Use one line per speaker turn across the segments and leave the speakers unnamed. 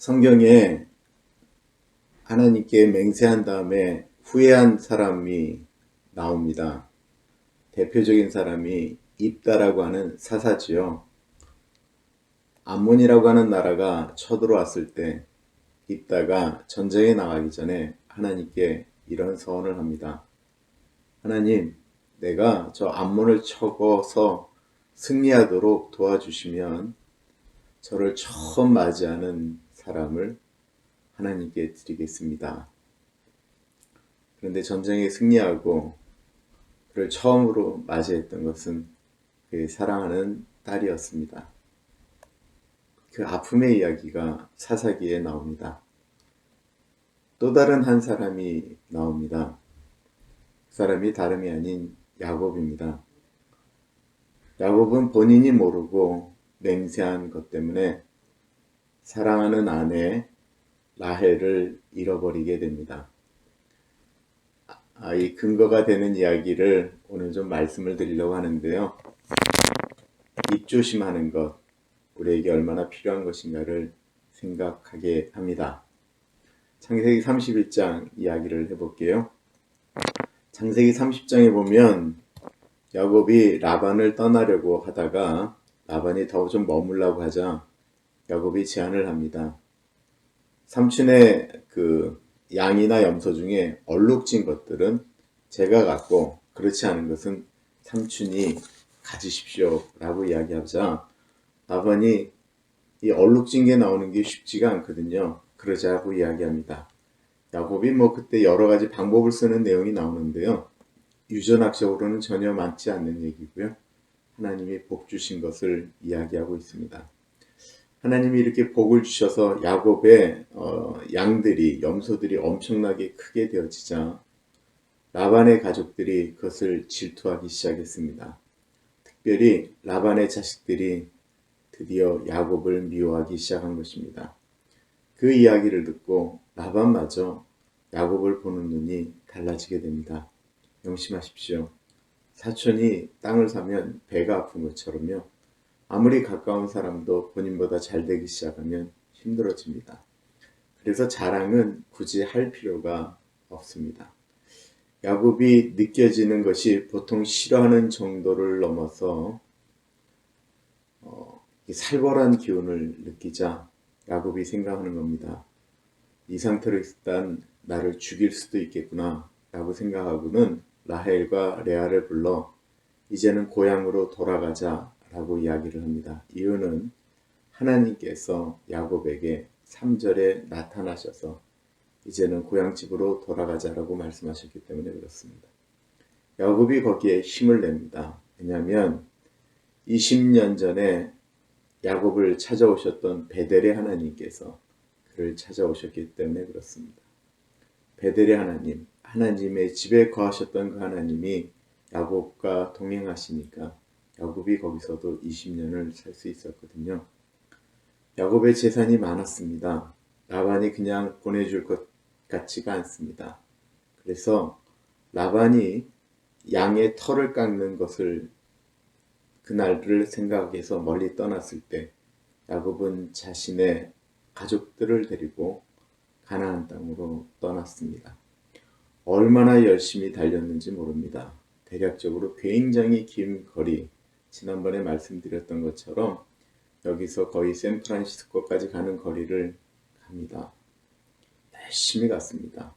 성경에 하나님께 맹세한 다음에 후회한 사람이 나옵니다. 대표적인 사람이 입다라고 하는 사사지요. 암몬이라고 하는 나라가 쳐들어왔을 때 입다가 전쟁에 나가기 전에 하나님께 이런 서원을 합니다. 하나님, 내가 저 암몬을 쳐서 승리하도록 도와주시면 저를 처음 맞이하는 사람을 하나님께 드리겠습니다. 그런데 전쟁에 승리하고 그를 처음으로 맞이했던 것은 그의 사랑하는 딸이었습니다. 그 아픔의 이야기가 사사기에 나옵니다. 또 다른 한 사람이 나옵니다. 그 사람이 다름이 아닌 야곱입니다. 야곱은 본인이 모르고 맹세한 것 때문에 사랑하는 아내 라헬을 잃어버리게 됩니다. 아, 이 근거가 되는 이야기를 오늘 좀 말씀을 드리려고 하는데요. 입조심하는 것, 우리에게 얼마나 필요한 것인가를 생각하게 합니다. 창세기 31장 이야기를 해볼게요. 창세기 30장에 보면 야곱이 라반을 떠나려고 하다가 라반이 더 좀 머물라고 하자 야곱이 제안을 합니다. 삼촌의 그 양이나 염소 중에 얼룩진 것들은 제가 갖고 그렇지 않은 것은 삼촌이 가지십시오 라고 이야기하자 라반이 이 얼룩진 게 나오는 게 쉽지가 않거든요. 그러자고 이야기합니다. 야곱이 뭐 그때 여러 가지 방법을 쓰는 내용이 나오는데요. 유전학적으로는 전혀 맞지 않는 얘기고요. 하나님이 복 주신 것을 이야기하고 있습니다. 하나님이 이렇게 복을 주셔서 야곱의 어, 양들이 염소들이 엄청나게 크게 되어지자 라반의 가족들이 그것을 질투하기 시작했습니다. 특별히 라반의 자식들이 드디어 야곱을 미워하기 시작한 것입니다. 그 이야기를 듣고 라반마저 야곱을 보는 눈이 달라지게 됩니다. 명심하십시오. 사촌이 땅을 사면 배가 아픈 것처럼요. 아무리 가까운 사람도 본인보다 잘 되기 시작하면 힘들어집니다. 그래서 자랑은 굳이 할 필요가 없습니다. 야곱이 느껴지는 것이 보통 싫어하는 정도를 넘어서 어, 살벌한 기운을 느끼자 야곱이 생각하는 겁니다. 이 상태로 있단 나를 죽일 수도 있겠구나 라고 생각하고는 라헬과 레아를 불러 이제는 고향으로 돌아가자 라고 이야기를 합니다. 이유는 하나님께서 야곱에게 3절에 나타나셔서 이제는 고향집으로 돌아가자라고 말씀하셨기 때문에 그렇습니다. 야곱이 거기에 힘을 냅니다. 왜냐하면 20년 전에 야곱을 찾아오셨던 베델의 하나님께서 그를 찾아오셨기 때문에 그렇습니다. 베델의 하나님, 하나님의 집에 거하셨던 그 하나님이 야곱과 동행하시니까 야곱이 거기서도 20년을 살 수 있었거든요. 야곱의 재산이 많았습니다. 라반이 그냥 보내줄 것 같지가 않습니다. 그래서 라반이 양의 털을 깎는 것을 그날을 생각해서 멀리 떠났을 때 야곱은 자신의 가족들을 데리고 가나안 땅으로 떠났습니다. 얼마나 열심히 달렸는지 모릅니다. 대략적으로 굉장히 긴 거리, 지난번에 말씀드렸던 것처럼 여기서 거의 샌프란시스코까지 가는 거리를 갑니다. 열심히 갔습니다.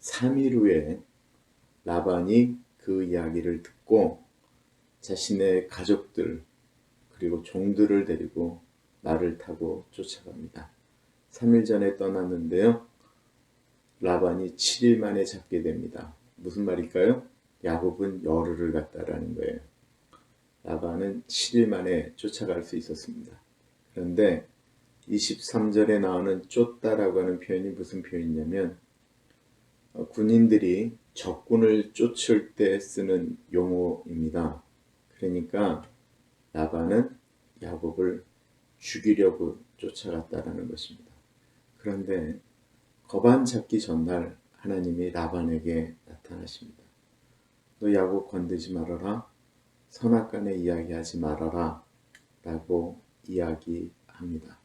3일 후에 라반이 그 이야기를 듣고 자신의 가족들 그리고 종들을 데리고 말을 타고 쫓아갑니다. 3일 전에 떠났는데요. 라반이 7일 만에 잡게 됩니다. 무슨 말일까요? 야곱은 열흘을 갔다라는 거예요. 라반은 7일 만에 쫓아갈 수 있었습니다. 그런데 23절에 나오는 쫓다라고 하는 표현이 무슨 표현이냐면 어, 군인들이 적군을 쫓을 때 쓰는 용어입니다. 그러니까 라반은 야곱을 죽이려고 쫓아갔다라는 것입니다. 그런데 거반 잡기 전날 하나님이 라반에게 나타나십니다. 너 야곱 건드지 말아라. 선악간에 이야기하지 말아라 라고 이야기합니다.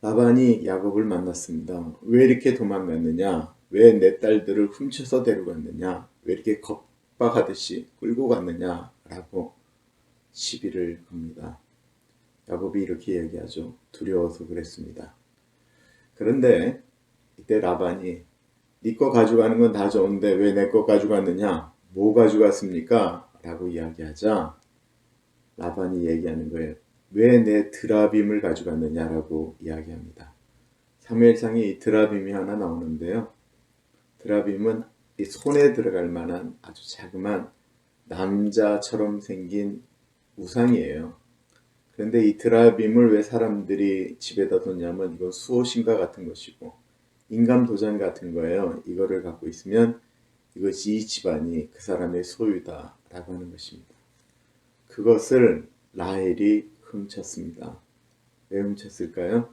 라반이 야곱을 만났습니다. 왜 이렇게 도망갔느냐? 왜 내 딸들을 훔쳐서 데려갔느냐? 왜 이렇게 겁박하듯이 끌고 갔느냐? 라고 시비를 겁니다. 야곱이 이렇게 얘기하죠. 두려워서 그랬습니다. 그런데 이때 라반이 네 거 가져가는 건 다 좋은데 왜 내 거 가져갔느냐? 뭐 가져갔습니까? 라고 이야기하자 라반이 얘기하는 거예요. 왜 내 드라빔을 가져갔느냐라고 이야기합니다. 사무엘상에 이 드라빔이 하나 나오는데요. 드라빔은 이 손에 들어갈 만한 아주 자그만 남자처럼 생긴 우상이에요. 그런데 이 드라빔을 왜 사람들이 집에다 뒀냐면 이건 수호신과 같은 것이고 인감 도장 같은 거예요. 이거를 갖고 있으면 이것이 이 집안이 그 사람의 소유다 라고 하는 것입니다. 그것을 라헬이 훔쳤습니다. 왜 훔쳤을까요?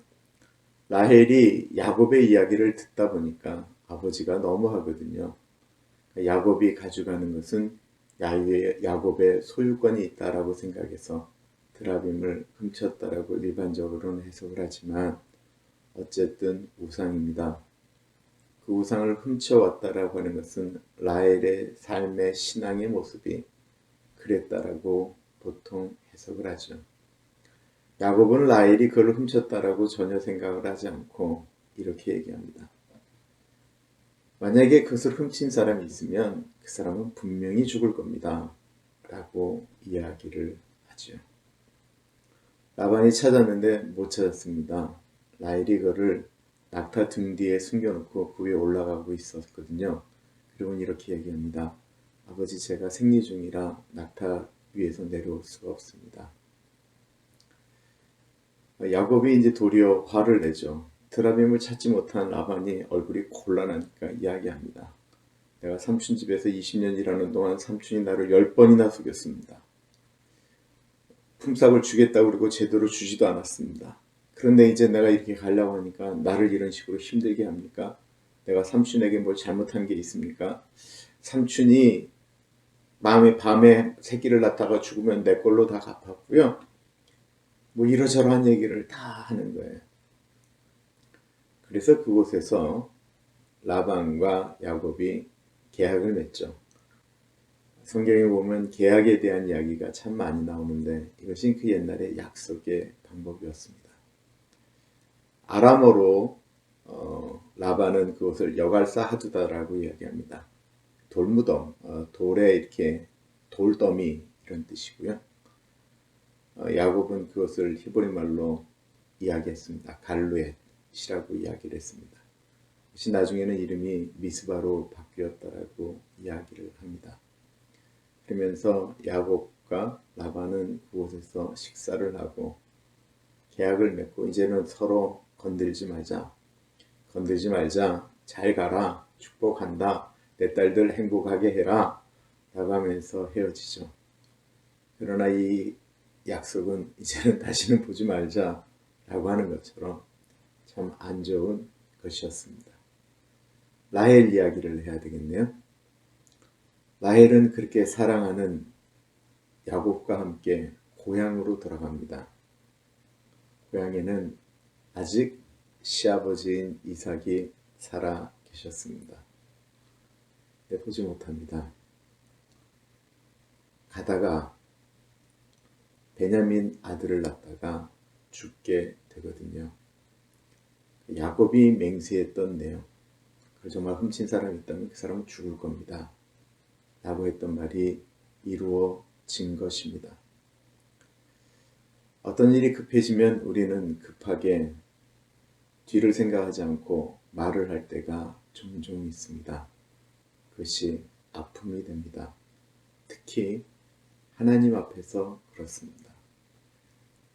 라헬이 야곱의 이야기를 듣다 보니까 아버지가 너무하거든요. 야곱이 가져가는 것은 야곱의 소유권이 있다라고 생각해서 드라빔을 훔쳤다라고 일반적으로는 해석을 하지만 어쨌든 우상입니다. 그 우상을 훔쳐왔다라고 하는 것은 라헬의 삶의 신앙의 모습이 그랬다라고 보통 해석을 하죠. 야곱은 라헬이 그걸 훔쳤다라고 전혀 생각을 하지 않고 이렇게 얘기합니다. 만약에 그것을 훔친 사람이 있으면 그 사람은 분명히 죽을 겁니다. 라고 이야기를 하죠. 라반이 찾았는데 못 찾았습니다. 라헬이 그를 낙타 등 뒤에 숨겨놓고 그 위에 올라가고 있었거든요. 그리고 이렇게 얘기합니다. 아버지 제가 생리 중이라 낙타 위에서 내려올 수가 없습니다. 야곱이 이제 도리어 화를 내죠. 드라빔을 찾지 못한 라반이 얼굴이 곤란하니까 이야기합니다. 내가 삼촌 집에서 20년 일하는 동안 삼촌이 나를 10번이나 속였습니다. 품삯을 주겠다고 그러고 제대로 주지도 않았습니다. 그런데 이제 내가 이렇게 가려고 하니까 나를 이런 식으로 힘들게 합니까? 내가 삼촌에게 뭘 잘못한 게 있습니까? 삼촌이 마음에 밤에 새끼를 낳다가 죽으면 내 걸로 다 갚았고요. 뭐 이러저러한 얘기를 다 하는 거예요. 그래서 그곳에서 라반과 야곱이 계약을 맺죠. 성경에 보면 계약에 대한 이야기가 참 많이 나오는데 이것이 그 옛날의 약속의 방법이었습니다. 아람어로 어, 라반은 그것을 여갈사 하두다라고 이야기합니다. 돌무덤, 어, 돌에 이렇게 돌더미 이런 뜻이고요. 어, 야곱은 그것을 히브리 말로 이야기했습니다. 갈루엣이라고 이야기를 했습니다. 그것이 나중에는 이름이 미스바로 바뀌었다라고 이야기를 합니다. 그러면서 야곱과 라반은 그곳에서 식사를 하고 계약을 맺고 이제는 서로 건들지 말자. 건들지 말자. 잘 가라. 축복한다. 내 딸들 행복하게 해라. 하면서 헤어지죠. 그러나 이 약속은 이제는 다시는 보지 말자. 라고 하는 것처럼 참 안 좋은 것이었습니다. 라헬 이야기를 해야 되겠네요. 라헬은 그렇게 사랑하는 야곱과 함께 고향으로 돌아갑니다. 고향에는 아직 시아버지인 이삭이 살아 계셨습니다. 네, 보지 못합니다. 가다가 베냐민 아들을 낳다가 죽게 되거든요. 야곱이 맹세했던 내용, 그 정말 훔친 사람이 있다면 그 사람은 죽을 겁니다. 라고 했던 말이 이루어진 것입니다. 어떤 일이 급해지면 우리는 급하게 뒤를 생각하지 않고 말을 할 때가 종종 있습니다. 그것이 아픔이 됩니다. 특히 하나님 앞에서 그렇습니다.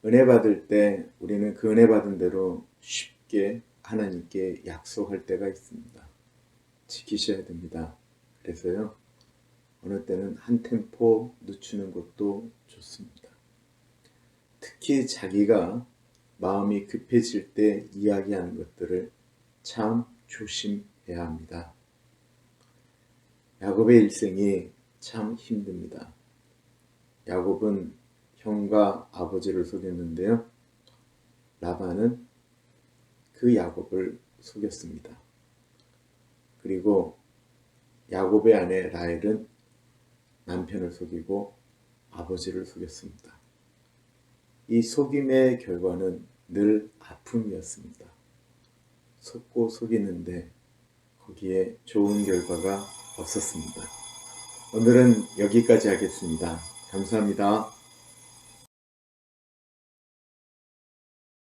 은혜 받을 때 우리는 그 은혜 받은 대로 쉽게 하나님께 약속할 때가 있습니다. 지키셔야 됩니다. 그래서요, 어느 때는 한 템포 늦추는 것도 좋습니다. 특히 자기가 마음이 급해질 때 이야기하는 것들을 참 조심해야 합니다. 야곱의 일생이 참 힘듭니다. 야곱은 형과 아버지를 속였는데요. 라반은 그 야곱을 속였습니다. 그리고 야곱의 아내 라헬은 남편을 속이고 아버지를 속였습니다. 이 속임의 결과는 늘 아픔이었습니다. 속고 속이는데 거기에 좋은 결과가 없었습니다. 오늘은 여기까지 하겠습니다. 감사합니다.